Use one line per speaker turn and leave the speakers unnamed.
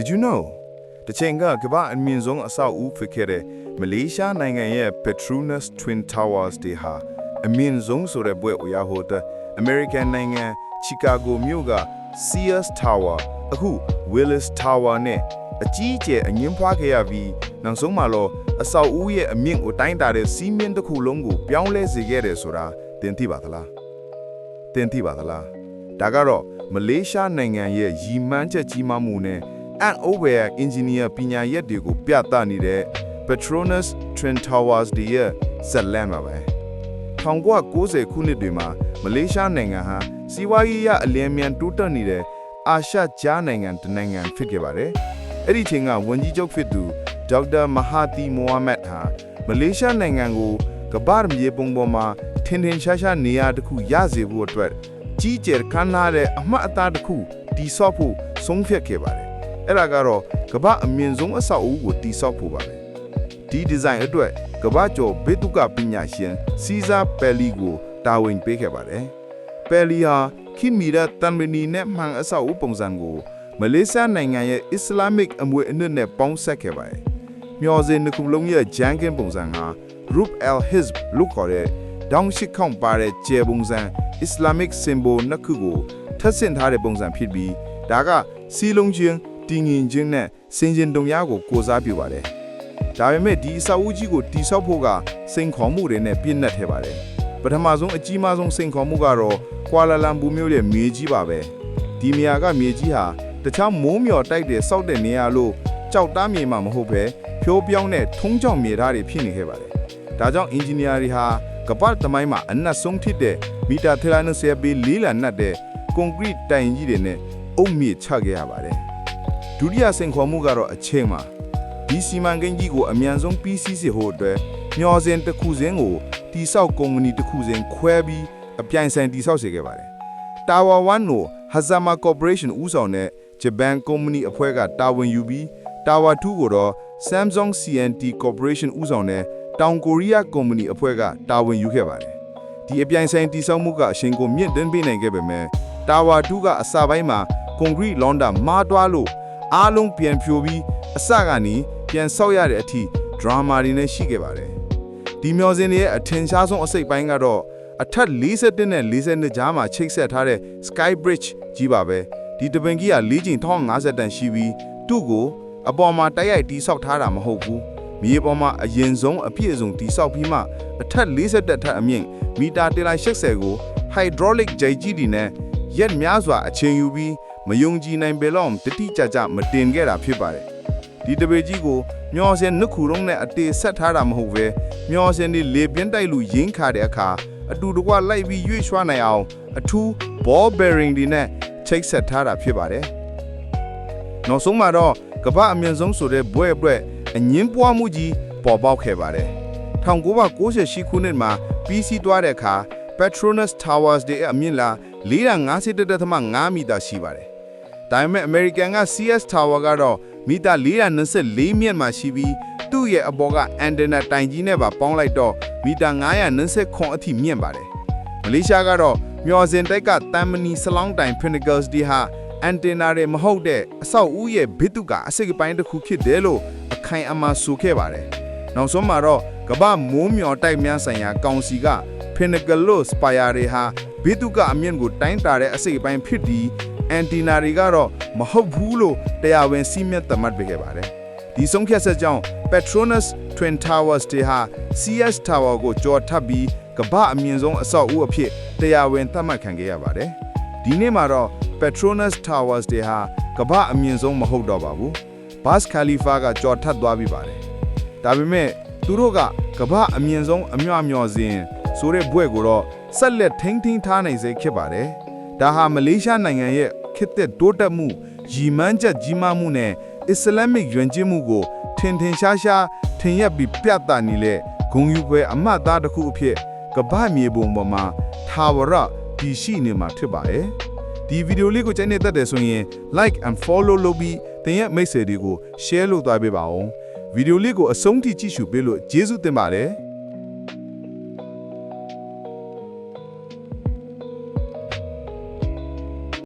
Did you know တချိန်ကကမ္ဘာအမြင့်ဆုံးအဆောက်အဦဖြစ်ခဲ့တဲ့မလေးရှားနိုင်ငံရဲ့ Petronas Twin Towers တွေဟာအမြင့်ဆုံးဆိုတဲ့ဘွဲ့အရာဟိုတဲ့ American နိုင်ငံ Chicago မြို့က Sears Tower အခု Willis Tower နဲ့အကြီးအကျယ်အငင်းဖွားခဲ့ရပြီးနောက်ဆုံးမှာတော့အဆောက်အဦရဲ့အမြင့်ကိုတိုင်းတာတဲ့စီးမင်းတစ်ခုလုံးကိုပြောင်းလဲစေခဲ့တယ်ဆိုတာသင်သိပါသလားတင်သိပါသလားဒါကတော့မလေးရှားနိုင်ငံရဲ့ရည်မှန်းချက်ကြီးမားမှုနဲ့ အန်အိုဝယ်အင်ဂျင်နီယာပညာရက်တွေကိုပြသနေတဲ့ Petronas Twin Towers တွေရဲ့ဇက်လန်ပါပဲ1990ခုနှစ်တွေမှာမလေးရှားနိုင်ငံဟာစီးပွားရေးအလင်းမြန်တိုးတက်နေတဲ့အာရှကြားနိုင်ငံတစ်နိုင်ငံဖြစ်ခဲ့ပါတယ်အဲ့ဒီချိန်ကဝန်ကြီးချုပ်ဖြစ်သူဒေါက်တာမဟာတီမိုဟာမက်ဟာမလေးရှားနိုင်ငံကိုကမ္ဘာမြေပုံပေါ်မှာထင်ထင်ရှားရှားနေရာတစ်ခုရစေဖို့အတွက်ကြီးကျယ်ခမ်းနားတဲ့အမှတ်အသားတစ်ခုတိဆောက်ဖို့ဆုံးဖြတ်ခဲ့ပါတယ် အဲ့ဒါကတော့ကမ္ဘာအမြင့်ဆုံးအဆောက်အဦကိုတိဆောက်ဖို့ပါပဲဒီဒီဇိုင်းအတွက်ကမ္ဘာကျော်ဘေတုကပညာရှင်စီဇာပယ်လီကိုတာဝန်ပေးခဲ့ပါတယ်ပယ်လီဟာခင်မီရတန်မနီနဲ့မှန်အဆောက်အဦပုံစံကိုမလေးရှားနိုင်ငံရဲ့အစ္စလာမစ်အမွေအနှစ်နဲ့ပေါင်းဆက်ခဲ့ပါတယ်မျော်စင်တစ်ခုလုံးရဲ့ဂျန်ကင်ပုံစံဟာ Rub al-Hizb လို့ခေါ်တဲ့ဒေါင်းရှိခေါန့်ပါတဲ့ကျဲပုံစံ Islamic symbol နှစ်ခုကိုထပ်ဆင့်ထားတဲ့ပုံစံဖြစ်ပြီးဒါကစီလုံးချင်း တင်းငင်ချင်းနဲ့စင်ကျင်တုံရကိုကိုစားပြုပါတယ်။ဒါပေမဲ့ဒီအဆောက်အဦကြီးကိုတိဆောက်ဖို့ကစိန်ခေါ်မှုတွေနဲ့ပြည့်နှက်ထဲပါတယ်။ပထမဆုံးအကြီးမားဆုံးစိန်ခေါ်မှုကတော့ကွာလာလမ်ပူမြို့ရဲ့မြေကြီးပါပဲ။ဒီနေရာကမြေကြီးဟာတခြားမိုးမျော်တိုက်တဲ့စောက်တဲ့နေရာလို့ကြောက်တားမြေမှာမဟုတ်ပဲဖြိုးပြောင်းတဲ့ထုံးကြောင်မြေသားတွေဖြစ်နေခဲ့ပါတယ်။ဒါကြောင့်အင်ဂျင်နီယာတွေဟာကပတ်သမိုင်းမှာအနက်ဆုံးဖြစ်တဲ့မီတာ390ပေလေးလံနက်တဲ့ကွန်ကရစ်တိုင်ကြီးတွေနဲ့အုပ်မြေချခဲ့ရပါတယ်။ ဒုတိယစိန်ခေါ်မှုကတော့အချိန်မှာဒီစီမံကိန်းကြီးကိုအမြန်ဆုံးပြီးစီးစေဖို့အတွက်မျော်စင်တစ်ခုစင်းကိုတိဆောက်ကုမ္ပဏီတစ်ခုစင်းခွဲပြီးအပြိုင်ဆိုင်တိဆောက်စေခဲ့ပါတယ်။ Tower 1ကို Hazama Corporation ဦးဆောင်တဲ့ဂျပန်ကုမ္ပဏီအဖွဲ့ကတာဝန်ယူပြီး Tower 2ကိုတော့ Samsung CNT Corporation ဦးဆောင်တဲ့တောင်ကိုရီးယားကုမ္ပဏီအဖွဲ့ကတာဝန်ယူခဲ့ပါတယ်။ဒီအပြိုင်ဆိုင်တိဆောက်မှုကအရှင်ကိုမြင့်တင်ပေးနိုင်ခဲ့ပေမဲ့ Tower 2ကအစပိုင်းမှာကွန်ကရစ်လွန်တာမားတွားလို့ အားလုံးပြန်ဖြိုပြီးအစကနေပြန်ဆောက်ရတဲ့အထိဒရာမာတွေနဲ့ရှိခဲ့ပါတယ်။ဒီမျော်စင်တွေရဲ့အထင်ရှားဆုံးအစိတ်ပိုင်းကတော့အထက်41နဲ့42ကြားမှာချိတ်ဆက်ထားတဲ့ Sky Bridge ကြီးပါပဲ။ဒီတပင်ကြီးက၄ကျင်1050တန်ရှိပြီးသူ့ကိုအပေါ်မှာတိုက်ရိုက်တီးဆောက်ထားတာမဟုတ်ဘူး။မြေပေါ်မှာအရင်ဆုံးအပြည့်အစုံတီးဆောက်ပြီးမှအထက်40တက်ထက်အမြင့်မီတာ180ကို hydraulic ဂျိုင်ကြီးတွေနဲ့ရက်များစွာအချိန်ယူပြီး မယုံကြည်နိုင်ပေလောက်တတိကြကြမတင်ခဲ့တာဖြစ်ပါတယ်။ဒီတပေကြီးကိုမျောစင်နှစ်ခုလုံးနဲ့အတေဆက်ထားတာမဟုတ်ပဲမျောစင်ဒီလေပြင်းတိုက်လူရင်းခါတဲ့အခါအတူတကွလိုက်ပြီးရွေ့ရွှားနိုင်အောင်အထူး ball bearing တွေနဲ့ချိတ်ဆက်ထားတာဖြစ်ပါတယ်။နောက်ဆုံးမှာတော့ကမ္ဘာအမြင့်ဆုံးဆိုတဲ့ဘွဲ့ဘွဲ့အငင်းပွားမှုကြီးပေါ်ပေါက်ခဲ့ပါတယ်။1998ခုနှစ်မှာပြီးစီးသွားတဲ့အခါ Petronas Towers ရဲ့အမြင့်လာ451.5မီတာရှိပါတယ်။ဒါပေမဲ့ American က CS Tower ကတော့မီတာ424မြင့်မှာရှိပြီးသူ့ရဲ့အပေါ်က antenna တိုင်ကြီးနဲ့ပါပေါင်းလိုက်တော့မီတာ920ခွန်အထိမြင့်ပါတယ်။မလေးရှားကတော့မျော်စင်တိုက်ကတမ်မနီစလောင်းတိုင် Pinnacles ဒီဟာ antenna တွေမဟုတ်တဲ့အဆောက်အဦရဲ့ဘိတုကအစိတ်အပိုင်းတစ်ခုဖြစ်တယ်လို့အခိုင်အမာဆိုခဲ့ပါတယ်။နောက်ဆုံးမှာတော့ကမ္ဘာမိုးမျော်တိုက်များဆိုင်ရာကောင်စီက Pinnacle လို့ Spire တွေဟာဘိတုကအမြင့်ကိုတိုင်းတာတဲ့အစိတ်အပိုင်းဖြစ်ပြီး antenna တွေကတော့မဟုတ်ဘူးလို့တရားဝင်စီးမြတ်သတ်မှတ်ပေးခဲ့ပါတယ်။ဒီဆုံးဖြတ်ချက်ကြောင့် Petronas Twin Towers တွေဟာ CS Tower ကိုကြော်ထပ်ပြီးကမ္ဘာအမြင့်ဆုံးအဆောက်အဦအဖြစ်တရားဝင်သတ်မှတ်ခံခဲ့ရပါတယ်။ဒီနေ့မှာတော့ Petronas Towers တွေဟာကမ္ဘာအမြင့်ဆုံးမဟုတ်တော့ပါဘူး။ Burj Khalifa ကကြော်ထပ်သွားပြီပါတယ်။ဒါပေမဲ့သူတို့ကကမ္ဘာအမြင့်ဆုံးအမြမျော်စဉ် ဆိုတဲ့ဘွဲ့ကိုတော့ဆက်လက်ထိန်းသိမ်းထားနိုင်စေဖြစ်ပါတယ်။ဒါဟာမလေးရှားနိုင်ငံရဲ့ခေတ်သက်တိုးတက်မှုရည်မှန်းချက်ကြီးမားမှုနဲ့အစ္စလာမစ်ယဉ်ကျေးမှုကိုထင်ထင်ရှားရှားထင်ရက်ပြီးပြသနေတဲ့ဂုံယူပွဲအမှတ်သားတစ်ခုအဖြစ်ကမ္ဘာမြေပုံပေါ်မှာထာဝရတည်ရှိနေမှာဖြစ်ပါတယ်။ဒီဗီဒီယိုလေးကိုကြိုက်နေတတ်တယ်ဆိုရင် like and follow လုပ်ပြီးတင်ရဲ့မိတ်ဆွေတွေကို share လုပ်သွားပေးပါဦး။ဗီဒီယိုလေးကိုအဆုံးထိကြည့်ရှုပေးလို့ကျေးဇူးတင်ပါတယ်။